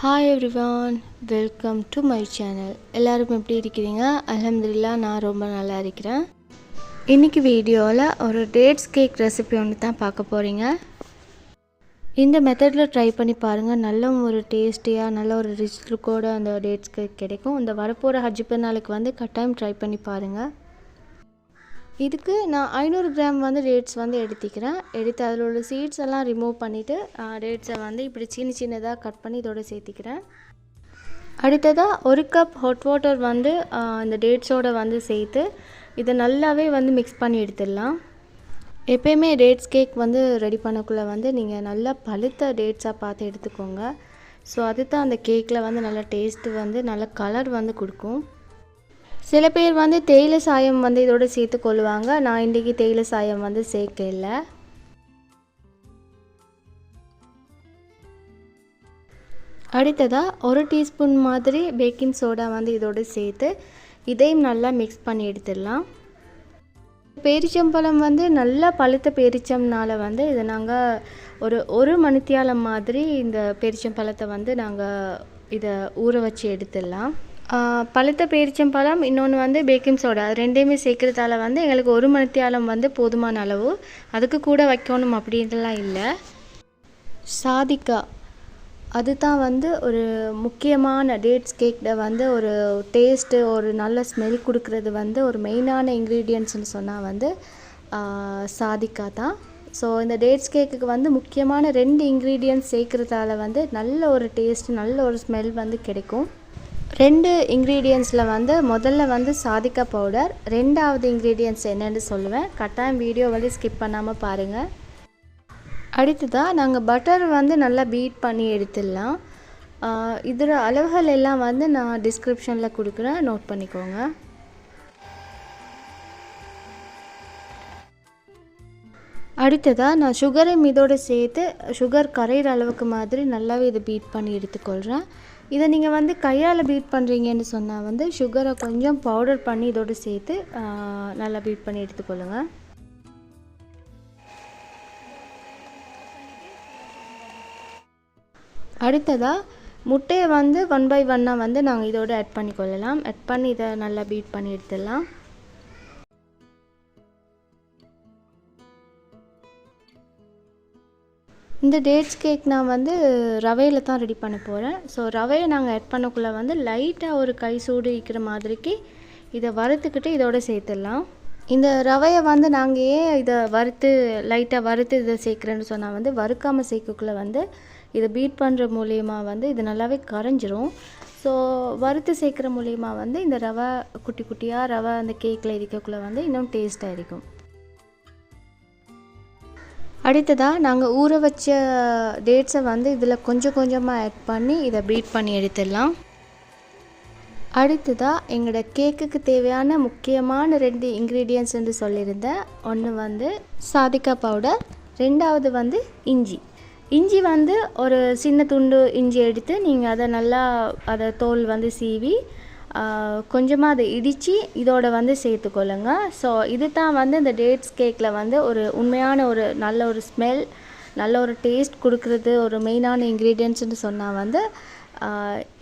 Hi everyone welcome to my channel எல்லோரும் எப்படி இருக்கிறீங்க? அலமதுல்லா நான் ரொம்ப நல்லா இருக்கிறேன். இன்றைக்கி வீடியோவில் ஒரு டேட்ஸ் கேக் ரெசிபி ஒன்று தான் பார்க்க போகிறீங்க இந்த மெத்தடில் ட்ரை பண்ணி பாருங்கள் நல்ல ஒரு டேஸ்டியாக நல்ல ஒரு ரிச் லுக்கோட அந்த டேட்ஸ் கேக் கிடைக்கும். இந்த வரப்போகிற ஹஜ்ஜி பெருநாளுக்கு வந்து கட்டாயம் ட்ரை பண்ணி பாருங்கள் இதுக்கு நான் ஐநூறு கிராம் வந்து டேட்ஸ் வந்து எடுத்துக்கிறேன். எடுத்து அதில் உள்ள சீட்ஸ் எல்லாம் ரிமூவ் பண்ணிவிட்டு டேட்ஸை வந்து இப்படி சின்ன சின்னதாக கட் பண்ணி இதோட சேர்த்திக்கிறேன். அடுத்ததாக ஒரு கப் ஹாட் வாட்டர் வந்து இந்த டேட்ஸோடு வந்து சேர்த்து இதை நல்லாவே வந்து மிக்ஸ் பண்ணி எடுத்துடலாம். எப்பயுமே டேட்ஸ் கேக் வந்து ரெடி பண்ணக்குள்ளே வந்து நீங்கள் நல்லா பழுத்த டேட்ஸாக பார்த்து எடுத்துக்கோங்க. ஸோ அது தான் அந்த கேக்கில் வந்து நல்லா டேஸ்ட்டு வந்து நல்ல கலர் வந்து கொடுக்கும். சில பேர் வந்து தேயிலை சாயம் வந்து இதோடு சேர்த்து கொள்ளுவாங்க. நான் இன்றைக்கி தேயிலை சாயம் வந்து சேர்க்கல. அடுத்ததாக ஒரு டீஸ்பூன் மாதிரி பேக்கிங் சோடா வந்து இதோடு சேர்த்து இதையும் நல்லா மிக்ஸ் பண்ணி எடுத்துடலாம். பேரிச்சம்பழம் வந்து நல்லா பழுத்த பேரிச்சம்னால வந்து இதை நாங்கள் ஒரு ஒரு மணித்தியாலம் மாதிரி இந்த பேரிச்சம்பழத்தை வந்து நாங்கள் இதை ஊற வச்சு எடுத்துடலாம். பழுத்த பேரிச்சம்பழம் இன்னொன்று வந்து பேக்கிங் சோடா அது ரெண்டையுமே சேர்க்குறதால வந்து எங்களுக்கு ஒரு மணித்தியாலம் வந்து போதுமான அளவு. அதுக்கு கூட வைக்கணும் அப்படின்றலாம் இல்லை. சாதிக்கா. அதுதான் வந்து ஒரு முக்கியமான டேட்ஸ் கேக்கில் வந்து ஒரு டேஸ்ட்டு ஒரு நல்ல ஸ்மெல் கொடுக்குறது வந்து ஒரு மெயினான இன்க்ரீடியன்ட்ஸ்னு சொன்னால் வந்து சாதிக்கா தான். ஸோ இந்த டேட்ஸ் கேக்குக்கு வந்து முக்கியமான ரெண்டு இன்க்ரீடியன்ட்ஸ் சேர்க்குறதால வந்து நல்ல ஒரு டேஸ்ட் நல்ல ஒரு ஸ்மெல் வந்து கிடைக்கும். ரெண்டு இன்க்ரீடியன்ஸில் வந்து முதல்ல வந்து சாதிக்கா பவுடர் ரெண்டாவது இன்க்ரீடியன்ஸ் என்னென்னு சொல்லுவேன். கட்டாயம் வீடியோ வந்து ஸ்கிப் பண்ணாமல் பாருங்கள் அடுத்ததாக நாங்கள் பட்டர் வந்து நல்லா பீட் பண்ணி எடுத்துடலாம். இதில் அளவுகள் எல்லாம் வந்து நான் டிஸ்கிரிப்ஷனில் கொடுக்குறேன். நோட் பண்ணிக்கோங்க. அடுத்ததாக நான் சுகரை இதோடு சேர்த்து சுகர் கரையிற அளவுக்கு மாதிரி நல்லாவே இதை பீட் பண்ணி எடுத்துக்கொள்கிறேன் இதை நீங்கள் வந்து கையால் பீட் பண்ணுறீங்கன்னு சொன்னால் வந்து சுகரை கொஞ்சம் பவுடர் பண்ணி இதோடு சேர்த்து நல்லா பீட் பண்ணி எடுத்துக்கொள்ளுங்கள் அடுத்ததாக முட்டையை வந்து ஒன் பை ஒன்னாக வந்து நாங்கள் இதோடு ஆட் பண்ணிக்கொள்ளலாம். ஆட் பண்ணி இதை நல்லா பீட் பண்ணி எடுத்துடலாம். இந்த டேட்ஸ் கேக் நான் வந்து ரவையில் தான் ரெடி பண்ண போகிறேன் ஸோ ரவையை நாங்கள் ஆட் பண்ணக்குள்ளே வந்து லைட்டாக ஒரு கை சூடு இருக்கிற மாதிரிக்கு இதை வறுத்துக்கிட்டு இதோட சேர்த்துடலாம். இந்த ரவையை வந்து நாங்கள் ஏன் இதை வறுத்து லைட்டாக வறுத்து இதை சேர்க்குறேன்னு சொன்னால் வந்து வறுக்காமல் சேர்க்கக்குள்ளே வந்து இதை பீட் பண்ணுற மூலியமாக வந்து இது நல்லாவே கரைஞ்சிரும். ஸோ வறுத்து சேர்க்குற மூலியமாக வந்து இந்த ரவை குட்டி குட்டியாக ரவை அந்த கேக்கில் இருக்கக்குள்ளே வந்து இன்னும் டேஸ்ட்டாக இருக்கும். அடுத்ததாக நாங்கள் ஊற வச்ச டேட்ஸை வந்து இதில் கொஞ்சம் கொஞ்சமாக ஆட் பண்ணி இதை பீட் பண்ணி எடுத்துடலாம். அடுத்ததாக எங்களோட கேக்குக்கு தேவையான முக்கியமான ரெண்டு இன்க்ரீடியன்ஸ் என்று சொல்லியிருந்தேன் ஒன்று வந்து சாதிக்கா பவுடர் ரெண்டாவது வந்து இஞ்சி. இஞ்சி வந்து ஒரு சின்ன துண்டு இஞ்சி எடுத்து நீங்கள் அதை நல்லா அதை தோல் வந்து சீவி கொஞ்சமாக அதை இடித்து இதோட வந்து சேர்த்துக்கொள்ளுங்க. ஸோ இது தான் வந்து இந்த டேட்ஸ் கேக்கில் வந்து ஒரு உண்மையான ஒரு நல்ல ஒரு ஸ்மெல் நல்ல ஒரு டேஸ்ட் கொடுக்குறது ஒரு மெயினான இன்க்ரீடியன்ட்ஸ்னு சொன்னால் வந்து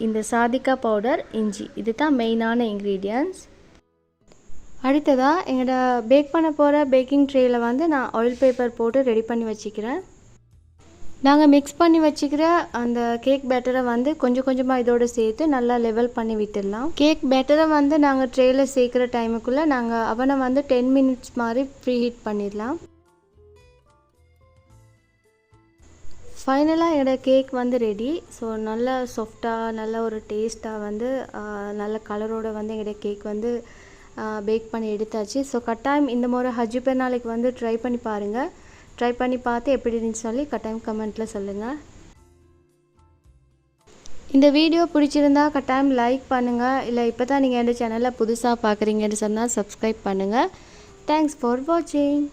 இந்த சாதிக்கா பவுடர் இஞ்சி. இது தான் மெயினான இன்க்ரீடியன்ஸ் அடுத்ததாக எங்களோட பேக் பண்ண போகிற பேக்கிங் ட்ரேயில் வந்து நான் ஆயில் பேப்பர் போட்டு ரெடி பண்ணி வச்சுக்கிறேன். நாங்கள் மிக்ஸ் பண்ணி வச்சுக்கிற அந்த கேக் பேட்டரை வந்து கொஞ்சம் கொஞ்சமாக இதோடு சேர்த்து நல்லா லெவல் பண்ணி விட்டுடலாம். கேக் பேட்டரை வந்து நாங்கள் ட்ரேயில் சேர்க்குற டைமுக்குள்ளே நாங்கள் அவனை வந்து டென் மினிட்ஸ் மாதிரி ப்ரீ ஹீட் பண்ணிடலாம். ஃபைனலாக என்னோடய கேக் வந்து ரெடி ஸோ நல்ல சாஃப்டாக நல்ல ஒரு டேஸ்ட்டாக வந்து நல்ல கலரோடு வந்து எங்களுடைய கேக் வந்து பேக் பண்ணி எடுத்தாச்சு. ஸோ கட்டாயம் இந்த முறை ஹஜ்ஜி பெருநாளைக்கு வந்து ட்ரை பண்ணி பாருங்கள் ட்ரை பண்ணி பார்த்து எப்படி இருந்துச்சு சொல்லி கட்டாயம் கமெண்ட்டில் சொல்லுங்கள் இந்த வீடியோ பிடிச்சிருந்தா கட்டாயம் லைக் பண்ணுங்கள் இல்லை இப்போ தான் நீங்கள் எந்த சேனலில் புதுசாக பார்க்குறீங்கன்னு சொன்னால் சப்ஸ்கிரைப் பண்ணுங்கள் தேங்க்ஸ் ஃபார் வாட்சிங்